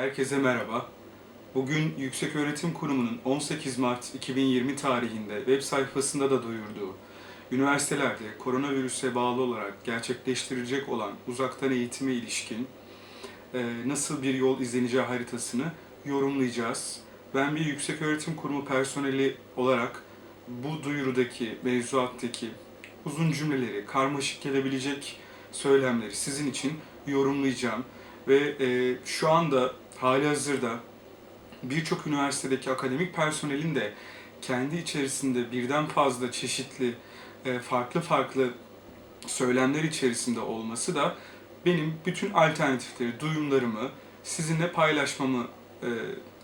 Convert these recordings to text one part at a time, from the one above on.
Herkese merhaba. Bugün Yükseköğretim Kurumu'nun 18 Mart 2020 tarihinde web sayfasında da duyurduğu üniversitelerde koronavirüse bağlı olarak gerçekleştirilecek olan uzaktan eğitime ilişkin e, nasıl bir yol izleneceği haritasını yorumlayacağız. Ben bir Yükseköğretim Kurumu personeli olarak bu duyurudaki, mevzuattaki uzun cümleleri, karmaşık gelebilecek söylemleri sizin için yorumlayacağım. Ve e, şu anda hali hazırda birçok üniversitedeki akademik personelin de kendi içerisinde birden fazla çeşitli e, farklı farklı söylemler içerisinde olması da benim bütün alternatifleri, duyumlarımı sizinle paylaşmamı e,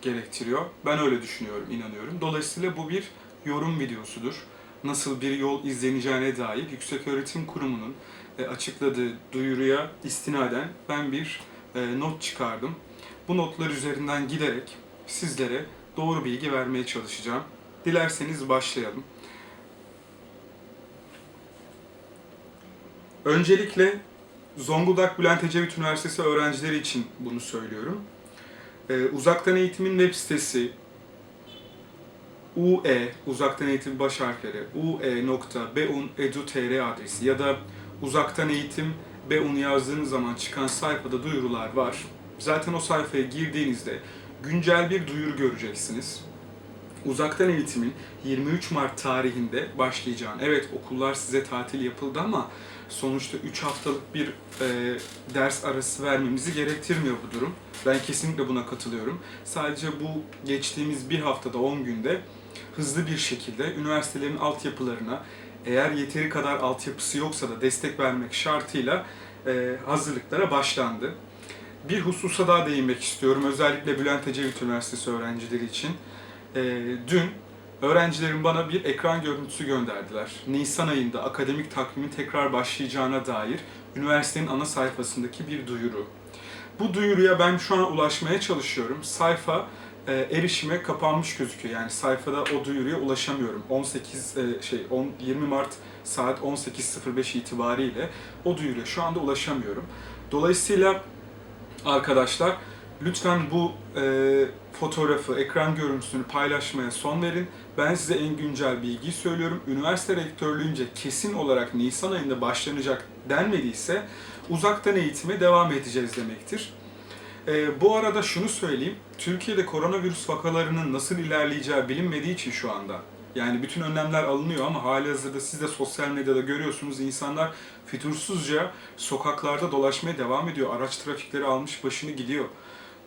gerektiriyor. Ben öyle düşünüyorum, inanıyorum. Dolayısıyla bu bir yorum videosudur. Nasıl bir yol izleneceğine dair Yükseköğretim Kurumu'nun e, açıkladığı duyuruya istinaden ben bir e, not çıkardım. Bu notlar üzerinden giderek sizlere doğru bilgi vermeye çalışacağım. Dilerseniz başlayalım. Öncelikle Zonguldak Bülent Ecevit Üniversitesi öğrencileri için bunu söylüyorum. Ee, uzaktan eğitimin web sitesi UE, uzaktan eğitim baş harfleri, ue.beun.edu.tr adresi ya da uzaktan eğitim Beun yazdığınız zaman çıkan sayfada duyurular var. Zaten o sayfaya girdiğinizde güncel bir duyuru göreceksiniz. Uzaktan eğitimin 23 Mart tarihinde başlayacağını, evet okullar size tatil yapıldı ama sonuçta 3 haftalık bir e, ders arası vermemizi gerektirmiyor bu durum. Ben kesinlikle buna katılıyorum. Sadece bu geçtiğimiz bir haftada 10 günde hızlı bir şekilde üniversitelerin altyapılarına eğer yeteri kadar altyapısı yoksa da destek vermek şartıyla e, hazırlıklara başlandı. Bir hususa daha değinmek istiyorum. Özellikle Bülent Ecevit Üniversitesi öğrencileri için. E, dün öğrencilerim bana bir ekran görüntüsü gönderdiler. Nisan ayında akademik takvimin tekrar başlayacağına dair üniversitenin ana sayfasındaki bir duyuru. Bu duyuruya ben şu an ulaşmaya çalışıyorum. Sayfa e, erişime kapanmış gözüküyor. Yani sayfada o duyuruya ulaşamıyorum. 18 e, şey 10 20 Mart saat 18.05 itibariyle o duyuruya şu anda ulaşamıyorum. Dolayısıyla arkadaşlar lütfen bu e, fotoğrafı, ekran görüntüsünü paylaşmaya son verin. Ben size en güncel bilgiyi söylüyorum. Üniversite rektörlüğünce kesin olarak Nisan ayında başlanacak denmediyse uzaktan eğitime devam edeceğiz demektir. Ee, bu arada şunu söyleyeyim. Türkiye'de koronavirüs vakalarının nasıl ilerleyeceği bilinmediği için şu anda. Yani bütün önlemler alınıyor ama hali hazırda siz de sosyal medyada görüyorsunuz insanlar fütursuzca sokaklarda dolaşmaya devam ediyor. Araç trafikleri almış başını gidiyor.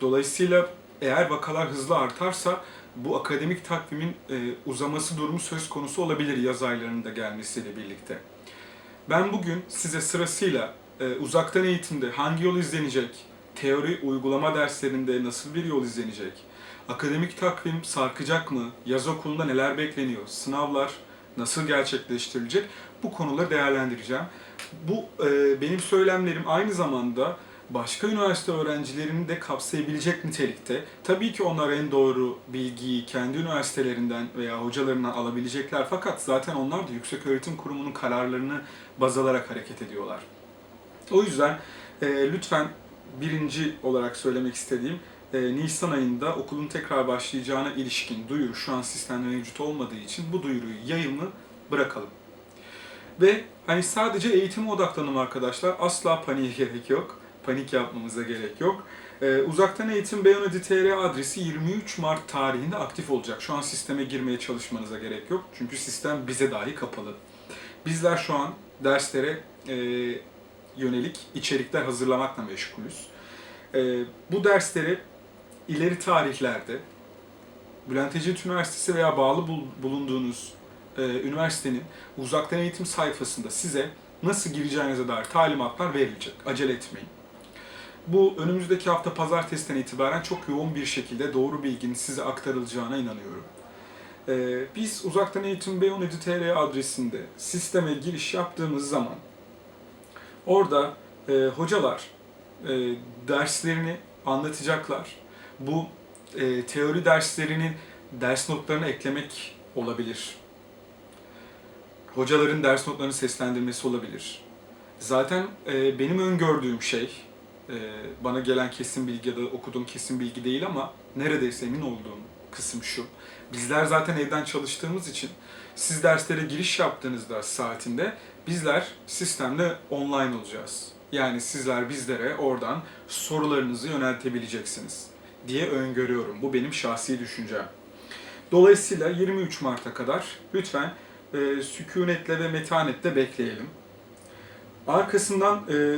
Dolayısıyla eğer vakalar hızlı artarsa bu akademik takvimin e, uzaması durumu söz konusu olabilir yaz aylarında gelmesiyle birlikte. Ben bugün size sırasıyla e, uzaktan eğitimde hangi yol izlenecek, teori uygulama derslerinde nasıl bir yol izlenecek, akademik takvim sarkacak mı, yaz okulunda neler bekleniyor, sınavlar nasıl gerçekleştirilecek bu konuları değerlendireceğim. Bu e, benim söylemlerim aynı zamanda başka üniversite öğrencilerini de kapsayabilecek nitelikte. Tabii ki onlar en doğru bilgiyi kendi üniversitelerinden veya hocalarından alabilecekler fakat zaten onlar da Yükseköğretim Kurumu'nun kararlarını baz alarak hareket ediyorlar. O yüzden e, lütfen birinci olarak söylemek istediğim e, Nisan ayında okulun tekrar başlayacağına ilişkin duyuru şu an sistemde mevcut olmadığı için bu duyuruyu yayımı bırakalım. Ve hani sadece eğitime odaklanım arkadaşlar. Asla paniğe gerek yok. Panik yapmamıza gerek yok. Ee, uzaktan eğitim Beyonedi.tr adresi 23 Mart tarihinde aktif olacak. Şu an sisteme girmeye çalışmanıza gerek yok. Çünkü sistem bize dahi kapalı. Bizler şu an derslere e, yönelik içerikler hazırlamakla meşgulüz. E, bu dersleri ileri tarihlerde Bülent Ecevit Üniversitesi veya bağlı bul- bulunduğunuz e, üniversitenin uzaktan eğitim sayfasında size nasıl gireceğinize dair talimatlar verilecek. Acele etmeyin. Bu önümüzdeki hafta pazartesiden itibaren çok yoğun bir şekilde doğru bilginin size aktarılacağına inanıyorum. Ee, biz uzaktan eğitim Beyonedi.tr adresinde sisteme giriş yaptığımız zaman orada e, hocalar e, derslerini anlatacaklar. Bu e, teori derslerinin ders notlarını eklemek olabilir. Hocaların ders notlarını seslendirmesi olabilir. Zaten e, benim öngördüğüm şey, e, bana gelen kesin bilgi ya da okuduğum kesin bilgi değil ama neredeyse emin olduğum kısım şu. Bizler zaten evden çalıştığımız için siz derslere giriş yaptığınızda saatinde bizler sistemle online olacağız. Yani sizler bizlere oradan sorularınızı yöneltebileceksiniz diye öngörüyorum. Bu benim şahsi düşüncem. Dolayısıyla 23 Mart'a kadar lütfen e, sükunetle ve metanetle bekleyelim. Arkasından e,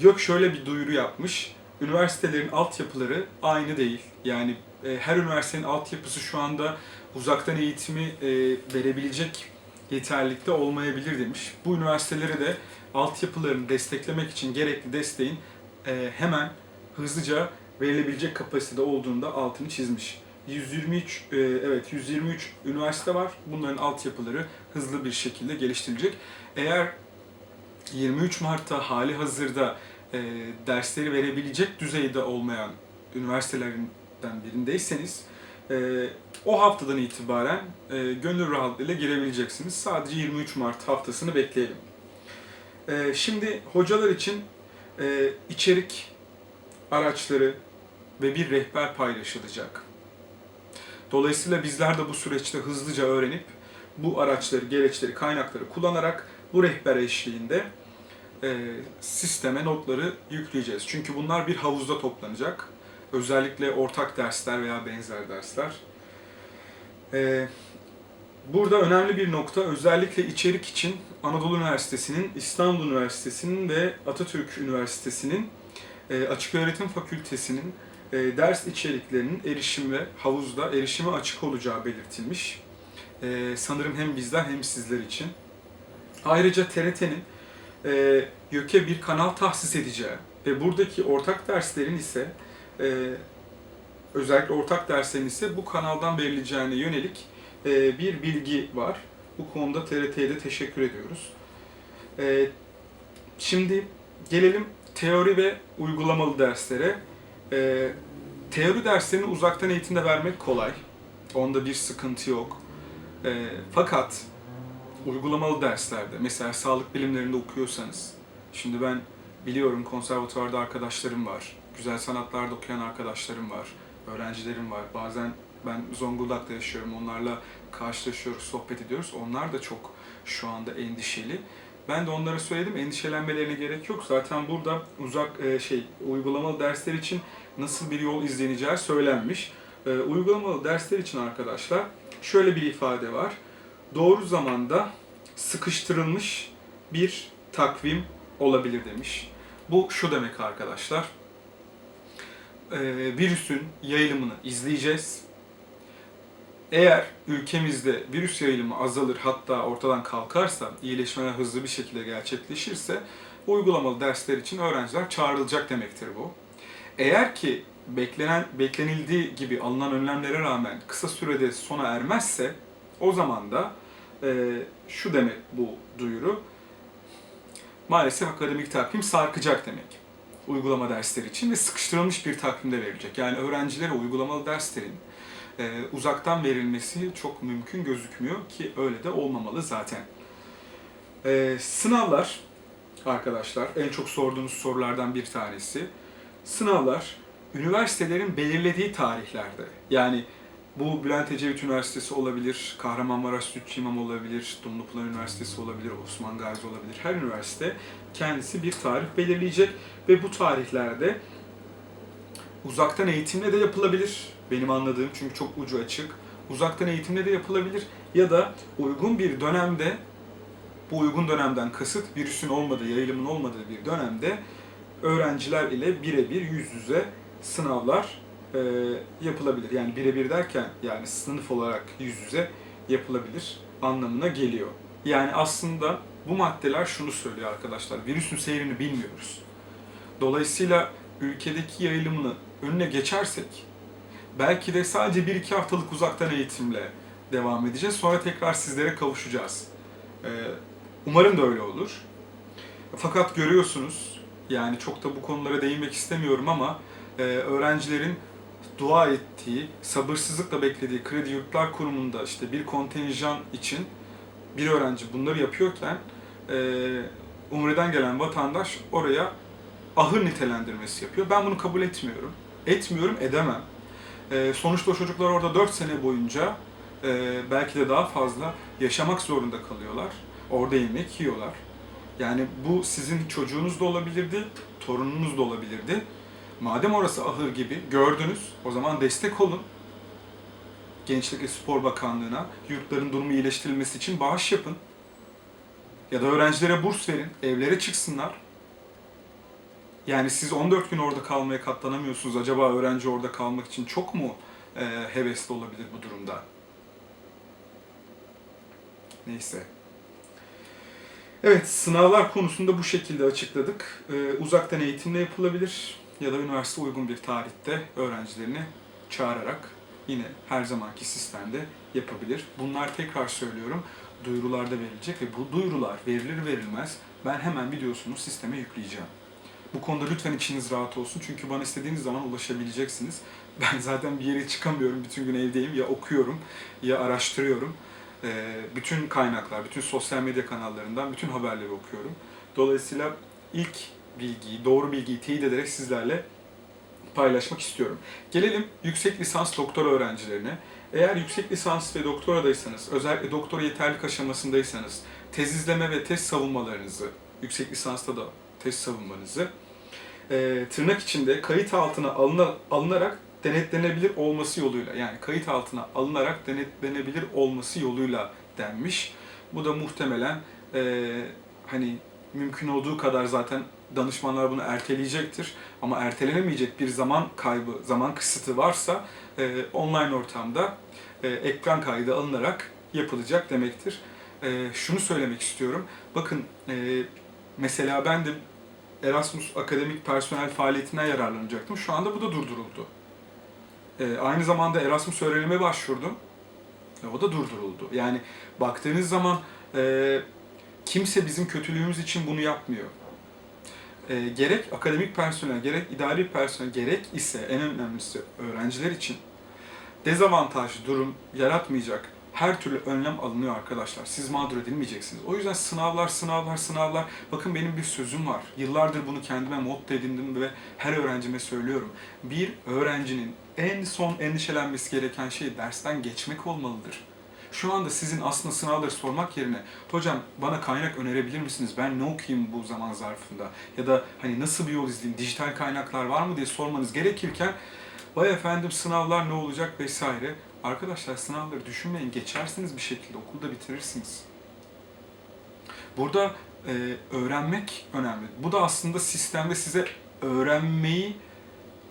yok şöyle bir duyuru yapmış. Üniversitelerin altyapıları aynı değil. Yani e, her üniversitenin altyapısı şu anda uzaktan eğitimi e, verebilecek yeterlilikte olmayabilir demiş. Bu üniversitelere de altyapılarını desteklemek için gerekli desteğin e, hemen hızlıca verilebilecek kapasitede olduğunda altını çizmiş. 123 e, evet 123 üniversite var. Bunların altyapıları hızlı bir şekilde geliştirilecek. Eğer 23 Mart'ta hali hazırda e, dersleri verebilecek düzeyde olmayan üniversitelerinden birindeyseniz e, o haftadan itibaren e, gönül rahatlığıyla girebileceksiniz. Sadece 23 Mart haftasını bekleyelim. E, şimdi hocalar için e, içerik araçları ve bir rehber paylaşılacak. Dolayısıyla bizler de bu süreçte hızlıca öğrenip bu araçları, gereçleri, kaynakları kullanarak bu rehber eşliğinde e, sisteme notları yükleyeceğiz. Çünkü bunlar bir havuzda toplanacak. Özellikle ortak dersler veya benzer dersler. E, burada önemli bir nokta özellikle içerik için Anadolu Üniversitesi'nin, İstanbul Üniversitesi'nin ve Atatürk Üniversitesi'nin e, Açık Öğretim Fakültesi'nin e, ders içeriklerinin erişim ve havuzda erişime açık olacağı belirtilmiş. E, sanırım hem bizler hem sizler için. Ayrıca TRT'nin e, YÖK'e bir kanal tahsis edeceği ve buradaki ortak derslerin ise e, özellikle ortak derslerin ise bu kanaldan verileceğine yönelik bir bilgi var. Bu konuda TRT'ye de teşekkür ediyoruz. Şimdi gelelim teori ve uygulamalı derslere. E, teori derslerini uzaktan eğitimde vermek kolay. Onda bir sıkıntı yok. E, fakat uygulamalı derslerde, mesela sağlık bilimlerinde okuyorsanız, şimdi ben biliyorum konservatuvarda arkadaşlarım var, güzel sanatlarda okuyan arkadaşlarım var, öğrencilerim var. Bazen ben Zonguldak'ta yaşıyorum, onlarla karşılaşıyoruz, sohbet ediyoruz. Onlar da çok şu anda endişeli. Ben de onlara söyledim, endişelenmelerine gerek yok. Zaten burada uzak e, şey uygulamalı dersler için nasıl bir yol izleneceği söylenmiş. E, uygulamalı dersler için arkadaşlar şöyle bir ifade var doğru zamanda sıkıştırılmış bir takvim olabilir demiş. Bu şu demek arkadaşlar. Ee, virüsün yayılımını izleyeceğiz. Eğer ülkemizde virüs yayılımı azalır hatta ortadan kalkarsa, iyileşmeler hızlı bir şekilde gerçekleşirse uygulamalı dersler için öğrenciler çağrılacak demektir bu. Eğer ki beklenen beklenildiği gibi alınan önlemlere rağmen kısa sürede sona ermezse o zaman da e, şu demek bu duyuru. Maalesef akademik takvim sarkacak demek. Uygulama dersleri için ve sıkıştırılmış bir takvimde verilecek. Yani öğrencilere uygulamalı derslerin e, uzaktan verilmesi çok mümkün gözükmüyor ki öyle de olmamalı zaten. E, sınavlar arkadaşlar en çok sorduğunuz sorulardan bir tanesi. Sınavlar üniversitelerin belirlediği tarihlerde yani bu Bülent Ecevit Üniversitesi olabilir, Kahramanmaraş Sütçü İmam olabilir, Dumlupınar Üniversitesi olabilir, Osman Gazi olabilir. Her üniversite kendisi bir tarih belirleyecek ve bu tarihlerde uzaktan eğitimle de yapılabilir. Benim anladığım çünkü çok ucu açık. Uzaktan eğitimle de yapılabilir ya da uygun bir dönemde bu uygun dönemden kasıt virüsün olmadığı, yayılımın olmadığı bir dönemde öğrenciler ile birebir yüz yüze sınavlar e, yapılabilir. Yani birebir derken yani sınıf olarak yüz yüze yapılabilir anlamına geliyor. Yani aslında bu maddeler şunu söylüyor arkadaşlar. Virüsün seyrini bilmiyoruz. Dolayısıyla ülkedeki yayılımını önüne geçersek belki de sadece 1-2 haftalık uzaktan eğitimle devam edeceğiz. Sonra tekrar sizlere kavuşacağız. Ee, umarım da öyle olur. Fakat görüyorsunuz yani çok da bu konulara değinmek istemiyorum ama e, öğrencilerin dua ettiği, sabırsızlıkla beklediği Kredi Yurtlar Kurumu'nda işte bir kontenjan için bir öğrenci bunları yapıyorken e, Umre'den gelen vatandaş oraya ahır nitelendirmesi yapıyor. Ben bunu kabul etmiyorum. Etmiyorum, edemem. Ee, sonuçta o çocuklar orada 4 sene boyunca e, belki de daha fazla yaşamak zorunda kalıyorlar. Orada yemek yiyorlar. Yani bu sizin çocuğunuz da olabilirdi, torununuz da olabilirdi. Madem orası ahır gibi gördünüz, o zaman destek olun. Gençlik ve Spor Bakanlığı'na yurtların durumu iyileştirilmesi için bağış yapın. Ya da öğrencilere burs verin, evlere çıksınlar. Yani siz 14 gün orada kalmaya katlanamıyorsunuz. Acaba öğrenci orada kalmak için çok mu e, hevesli olabilir bu durumda? Neyse. Evet, sınavlar konusunda bu şekilde açıkladık. Ee, uzaktan eğitimle yapılabilir ya da üniversite uygun bir tarihte öğrencilerini çağırarak yine her zamanki sistemde yapabilir. Bunlar tekrar söylüyorum, duyurularda verilecek ve bu duyurular verilir verilmez ben hemen videosunu sisteme yükleyeceğim. Bu konuda lütfen içiniz rahat olsun çünkü bana istediğiniz zaman ulaşabileceksiniz. Ben zaten bir yere çıkamıyorum, bütün gün evdeyim. Ya okuyorum ya araştırıyorum. Ee, bütün kaynaklar, bütün sosyal medya kanallarından bütün haberleri okuyorum. Dolayısıyla ilk bilgiyi, doğru bilgiyi teyit ederek sizlerle paylaşmak istiyorum. Gelelim yüksek lisans doktora öğrencilerine. Eğer yüksek lisans ve doktoradaysanız, özellikle doktora yeterlik aşamasındaysanız, tez izleme ve tez savunmalarınızı, yüksek lisansta da tez savunmanızı e, tırnak içinde kayıt altına alına, alınarak denetlenebilir olması yoluyla yani kayıt altına alınarak denetlenebilir olması yoluyla denmiş. Bu da muhtemelen e, hani mümkün olduğu kadar zaten danışmanlar bunu erteleyecektir. Ama ertelenemeyecek bir zaman kaybı, zaman kısıtı varsa e, online ortamda e, ekran kaydı alınarak yapılacak demektir. E, şunu söylemek istiyorum. Bakın e, mesela ben de Erasmus akademik personel faaliyetinden yararlanacaktım. Şu anda bu da durduruldu. E, aynı zamanda Erasmus öğrenime başvurdum. E, o da durduruldu. Yani baktığınız zaman e, kimse bizim kötülüğümüz için bunu yapmıyor. E, gerek akademik personel, gerek idari personel, gerek ise en önemlisi öğrenciler için dezavantajlı durum yaratmayacak her türlü önlem alınıyor arkadaşlar. Siz mağdur edilmeyeceksiniz. O yüzden sınavlar, sınavlar, sınavlar. Bakın benim bir sözüm var. Yıllardır bunu kendime motto edindim ve her öğrencime söylüyorum. Bir öğrencinin en son endişelenmesi gereken şey dersten geçmek olmalıdır. Şu anda sizin aslında sınavları sormak yerine hocam bana kaynak önerebilir misiniz? Ben ne okuyayım bu zaman zarfında? Ya da hani nasıl bir yol izleyeyim? Dijital kaynaklar var mı diye sormanız gerekirken vay efendim sınavlar ne olacak vesaire. Arkadaşlar sınavları düşünmeyin. Geçersiniz bir şekilde okulda bitirirsiniz. Burada e, öğrenmek önemli. Bu da aslında sistemde size öğrenmeyi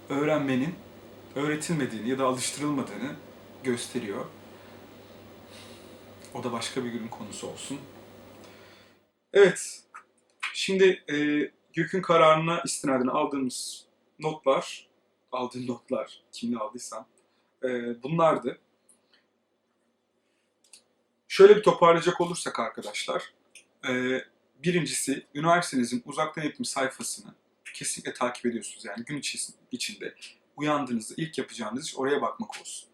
öğrenmenin öğretilmediğini ya da alıştırılmadığını gösteriyor. O da başka bir günün konusu olsun. Evet, şimdi e, YÖK'ün kararına istinaden aldığımız notlar, aldığım notlar, kimle aldıysam, e, bunlardı. Şöyle bir toparlayacak olursak arkadaşlar, e, birincisi üniversitenizin uzaktan eğitim sayfasını kesinlikle takip ediyorsunuz. Yani gün içinde uyandığınızda ilk yapacağınız iş oraya bakmak olsun.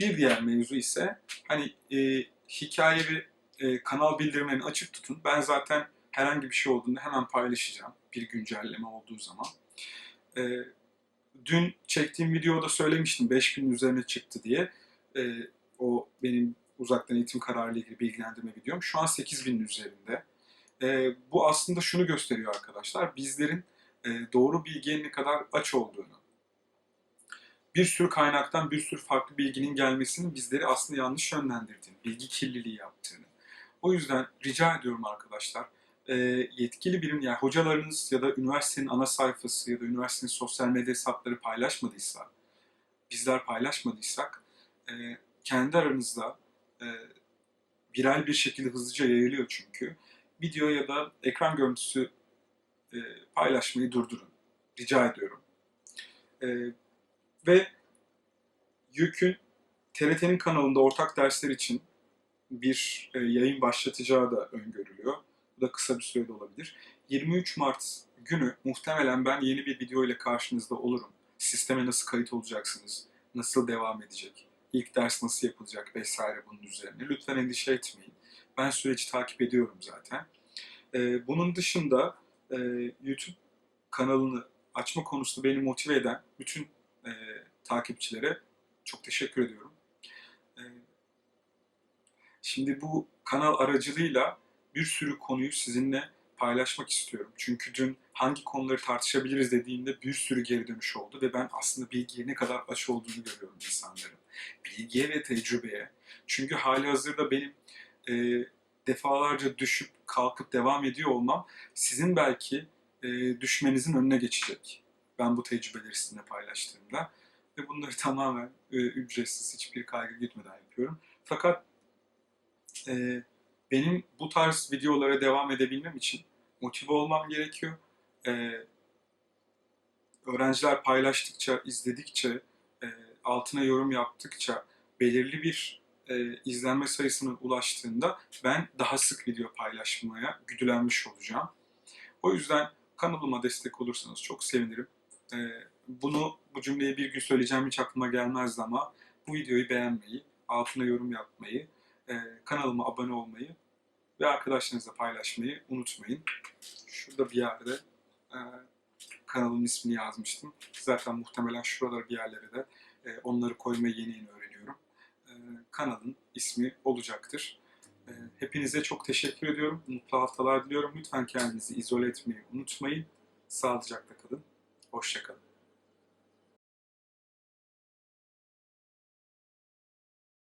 Bir diğer mevzu ise hani e, hikaye ve e, kanal bildirimlerini açık tutun. Ben zaten herhangi bir şey olduğunda hemen paylaşacağım bir güncelleme olduğu zaman. E, dün çektiğim videoda söylemiştim 5000 üzerine çıktı diye. E, o benim uzaktan eğitim kararı ile ilgili bilgilendirme videom. Şu an 8000 üzerinde. E, bu aslında şunu gösteriyor arkadaşlar. Bizlerin e, doğru bilgiye ne kadar aç olduğunu. Bir sürü kaynaktan bir sürü farklı bilginin gelmesinin bizleri aslında yanlış yönlendirdiğini, bilgi kirliliği yaptığını. O yüzden rica ediyorum arkadaşlar, e, yetkili birim, yani hocalarınız ya da üniversitenin ana sayfası ya da üniversitenin sosyal medya hesapları paylaşmadıysa, bizler paylaşmadıysak, e, kendi aranızda e, viral bir şekilde hızlıca yayılıyor çünkü. Video ya da ekran görüntüsü e, paylaşmayı durdurun. Rica ediyorum. E, ve YÖK'ün TRT'nin kanalında ortak dersler için bir e, yayın başlatacağı da öngörülüyor. Bu da kısa bir sürede olabilir. 23 Mart günü muhtemelen ben yeni bir video ile karşınızda olurum. Sisteme nasıl kayıt olacaksınız, nasıl devam edecek, ilk ders nasıl yapılacak vesaire bunun üzerine. Lütfen endişe etmeyin. Ben süreci takip ediyorum zaten. Ee, bunun dışında e, YouTube kanalını açma konusunda beni motive eden bütün e, takipçilere çok teşekkür ediyorum. E, şimdi bu kanal aracılığıyla bir sürü konuyu sizinle paylaşmak istiyorum. Çünkü dün hangi konuları tartışabiliriz dediğimde bir sürü geri dönüş oldu ve ben aslında bilgiye ne kadar aç olduğunu görüyorum insanların. Bilgiye ve tecrübeye. Çünkü hali hazırda benim e, defalarca düşüp kalkıp devam ediyor olmam sizin belki e, düşmenizin önüne geçecek. Ben bu tecrübeleri sizinle paylaştığımda. Ve bunları tamamen e, ücretsiz, hiçbir kaygı gütmeden yapıyorum. Fakat e, benim bu tarz videolara devam edebilmem için motive olmam gerekiyor. E, öğrenciler paylaştıkça, izledikçe, e, altına yorum yaptıkça belirli bir e, izlenme sayısına ulaştığında ben daha sık video paylaşmaya güdülenmiş olacağım. O yüzden kanalıma destek olursanız çok sevinirim. E, bunu, bu cümleyi bir gün söyleyeceğim hiç aklıma gelmezdi ama bu videoyu beğenmeyi, altına yorum yapmayı, e, kanalıma abone olmayı ve arkadaşlarınızla paylaşmayı unutmayın. Şurada bir yerde e, kanalın ismini yazmıştım. Zaten muhtemelen şuralara bir yerlere de e, onları koymayı yeni yeni öğreniyorum. E, kanalın ismi olacaktır. E, hepinize çok teşekkür ediyorum. Mutlu haftalar diliyorum. Lütfen kendinizi izole etmeyi unutmayın. Sağlıcakla kalın. Hoşçakalın.